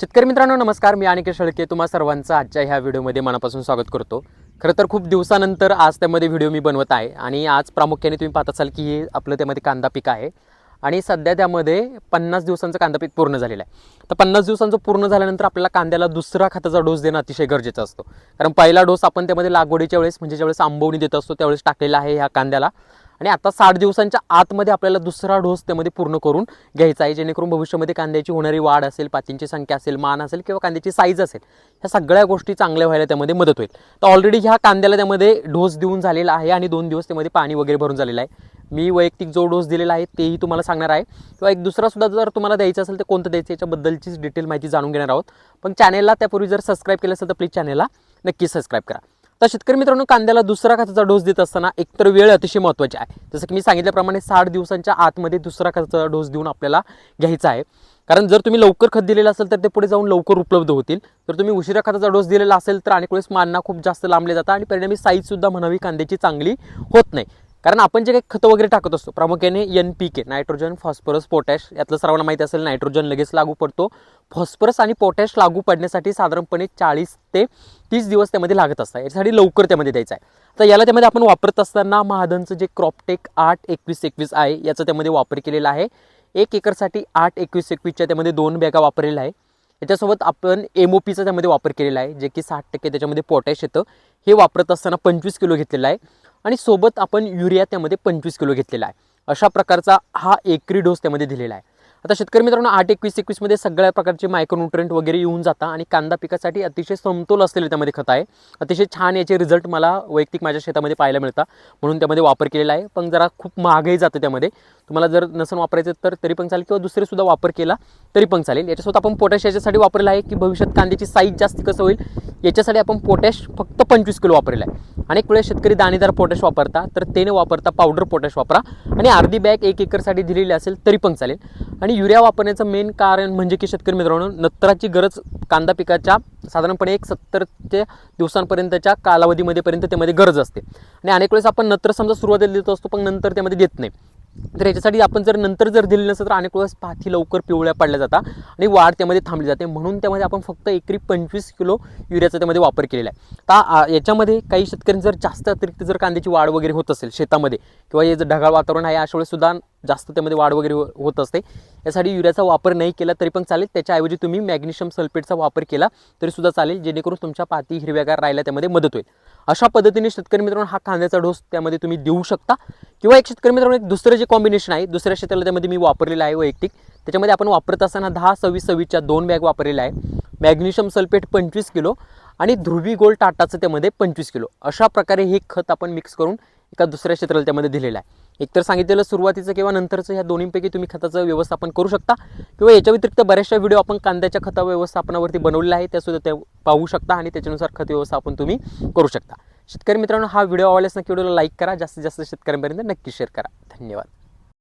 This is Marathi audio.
शेतकरी मित्रांनो नमस्कार. मी अनिकेत शेळके. तुम्हा सर्वांचं आजच्या ह्या व्हिडिओमध्ये मनापासून स्वागत करतो. खरं तर खूप दिवसानंतर आज त्यामध्ये व्हिडिओ मी बनवत आहे आणि आज प्रामुख्याने तुम्ही पाहत असाल की हे आपलं त्यामध्ये कांदा पीक आहे. आणि सध्या त्यामध्ये पन्नास दिवसांचं कांदा पीक पूर्ण झालेलं आहे. तर पन्नास दिवसांचं पूर्ण झाल्यानंतर आपल्याला कांद्याला दुसरा खताचा डोस देणं अतिशय गरजेचं असतो. कारण पहिला डोस आपण त्यामध्ये लागवडीच्या वेळेस म्हणजे ज्यावेळेस आंबवणी देत असतो त्यावेळेस टाकलेला आहे ह्या कांद्याला. आणि आता साठ दिवसांच्या आतमध्ये आपल्याला दुसरा डोस त्यामध्ये पूर्ण करून घ्यायचा आहे जेणेकरून भविष्यामध्ये कांद्याची होणारी वाढ असेल पातींची संख्या असेल मान असेल किंवा कांद्याची साईज असेल ह्या सगळ्या गोष्टी चांगल्या व्हायला त्यामध्ये मदत होईल. तर ऑलरेडी ह्या कांद्याला त्यामध्ये डोस देऊन झालेला आहे आणि दोन दिवस त्यामध्ये पाणी वगैरे भरून झालेलं आहे. मी वैयक्तिक जो डोस दिलेला आहे तेही तुम्हाला सांगणार आहे. किंवा एक दुसरासुद्धा जर तुम्हाला द्यायचं असेल तर कोणतं द्यायचं याच्याबद्दलचीच डिटेल माहिती जाणून घेणार आहोत. पण चॅनेलला त्यापूर्वी जर सबस्क्राईब केलं असेल तर प्लीज चॅनेलला नक्कीच सबस्क्राईब करा. तर शेतकरी मित्रांनो कांद्याला दुसरा खताचा डोस देत असताना एकतर वेळ अतिशय महत्त्वाची आहे. जसं की मी सांगितल्याप्रमाणे साठ दिवसांच्या आतमध्ये दुसरा खताचा डोस देऊन आपल्याला घ्यायचा आहे. कारण जर तुम्ही लवकर खत दिलेलं असेल तर ते पुढे जाऊन लवकर उपलब्ध होतील. तर तुम्ही उशिरा खताचा डोस दिलेला असेल तर अनेक वेळेस मानना खूप जास्त लांबले जातात आणि परिणामी साईजसुद्धा म्हणावी कांद्याची चांगली होत नाही. कारण आपण जे काही खतं वगैरे टाकत असतो प्रामुख्याने N P K nitrogen phosphorus potash यातलं सर्वांना माहिती असेल नायट्रोजन लगेच लागू पडतो. फॉस्फरस आणि पोटॅश लागू पडण्यासाठी साधारणपणे चाळीस ते तीस दिवस त्यामध्ये लागत असतात. याच्यासाठी लवकर त्यामध्ये द्यायचं आहे. तर याला त्यामध्ये आपण वापरत असताना महादनचं जे क्रॉपटेक आठ एकवीस एकवीस आहे याचा त्यामध्ये वापर केलेला आहे. एक एकरसाठी आठ एकवीस एकवीसच्या त्यामध्ये दोन बॅगा वापरलेल्या आहे. याच्यासोबत आपण एम ओ पीचा त्यामध्ये वापर केलेला आहे जे की साठ टक्के त्याच्यामध्ये पोटॅश येतं. हे वापरत असताना पंचवीस किलो घेतलेलं आहे. आणि सोबत आपण युरिया त्यामध्ये पंचवीस किलो घेतलेला आहे. अशा प्रकारचा हा एकरी डोस त्यामध्ये दिलेला आहे. आता शेतकरी मित्रांनो आठ एकवीस एकवीसमध्ये सगळ्या प्रकारचे मायक्रोन्युट्रंट वगैरे येऊन जातात आणि कांदा पिकासाठी अतिशय समतोल असलेले त्यामध्ये खत आहे. अतिशय छान याचे रिझल्ट मला वैयक्तिक माझ्या शेतामध्ये पाहायला मिळतात. म्हणून त्यामध्ये वापर केलेला आहे. पण जरा खूप महागही जातं त्यामध्ये. तुम्हाला जर नसन वापरायचं तर तरी पण चालेल किंवा दुसरेसुद्धा वापर केला तरी पण चालेल. याच्यासोबत आपण पोटॅश याच्यासाठी वापरला आहे की भविष्यात कांद्याची साईज जास्त कसं होईल? याच्यासाठी आपण पोटॅश फक्त पंचवीस किलो वापरला आहे. अनेक वेळेस शेतकरी दाणेदार पोटॅश वापरता तर ते न वापरता पावडर पोटॅश वापरा. आणि अर्धी बॅग एक एकरसाठी दिलेली असेल तरी पण चालेल. आणि युरिया वापरण्याचं मेन कारण म्हणजे की शेतकरी मित्रांनो नत्राची गरज कांदा पिकाच्या साधारणपणे एक सत्तर ते दिवसांपर्यंतच्या कालावधीमध्ये पर्यंत त्यामध्ये गरज असते. आणि अनेक वेळेस आपण नत्र समजा सुरुवातीला देत असतो पण नंतर त्यामध्ये देत नाही. तर याच्यासाठी आपण जर नंतर जर दिली नसेल तर अनेक वेळेस पाथी लवकर पिवळ्या पडल्या जातात आणि वाढ त्यामध्ये थांबली जाते. म्हणून त्यामध्ये आपण फक्त एकरी पंचवीस किलो युरियाचा त्यामध्ये वापर केलेला आहे. तर याच्यामध्ये काही शेतकऱ्यांनी जर जास्त अतिरिक्त जर कांद्याची वाढ वगैरे होत असेल शेतामध्ये किंवा हे जर ढगाळ वातावरण आहे अशा सुद्धा जास्त त्यामध्ये वाढ वगैरे हो, होत असते. यासाठी युरियाचा वापर नाही केला तरी पण चालेल. त्याच्याऐवजी तुम्ही मॅग्नेशियम सल्फेटचा वापर केला तरीसुद्धा चालेल. जेणेकरून तुमच्या पाती हिरव्यागार राहायला त्यामध्ये मदत होईल. अशा पद्धतीने शेतकरी मित्रांनो हा कांद्याचा डोस त्यामध्ये तुम्ही देऊ शकता. किंवा एक शेतकरी मित्रांनो एक दुसरं जे कॉम्बिनेशन आहे दुसऱ्या शेताला त्यामध्ये मी वापरलेलं आहे वैयक्तिक. त्याच्यामध्ये आपण वापरत असताना दहा सव्वीस सव्वीसच्या दोन बॅग वापरलेल्या आहे मॅग्नेशियम सल्फेट पंचवीस किलो आणि ध्रुवी गोल्ड टाटाचं त्यामध्ये पंचवीस किलो. अशा प्रकारे हे खत आपण मिक्स करून एका दुसऱ्या क्षेत्राला त्यामध्ये दिलेलं आहे. एकतर सांगितलेलं सुरुवातीचं किंवा नंतरचं ह्या दोन्हीपैकी तुम्ही खताचं व्यवस्थापन करू शकता किंवा याच्या व्यतिरिक्त बऱ्याचशा व्हिडिओ आपण कांद्याच्या खता व्यवस्थापनावरती बनवलेला आहे त्यासुद्धा त्या पाहू शकता आणि त्याच्यानुसार खत व्यवस्थापन तुम्ही करू शकता. शेतकरी मित्रांनो हा व्हिडिओ आवडल्यास नक्की व्हिडिओला लाईक करा. जास्तीत जास्त शेतकऱ्यांपर्यंत नक्की शेअर करा. धन्यवाद.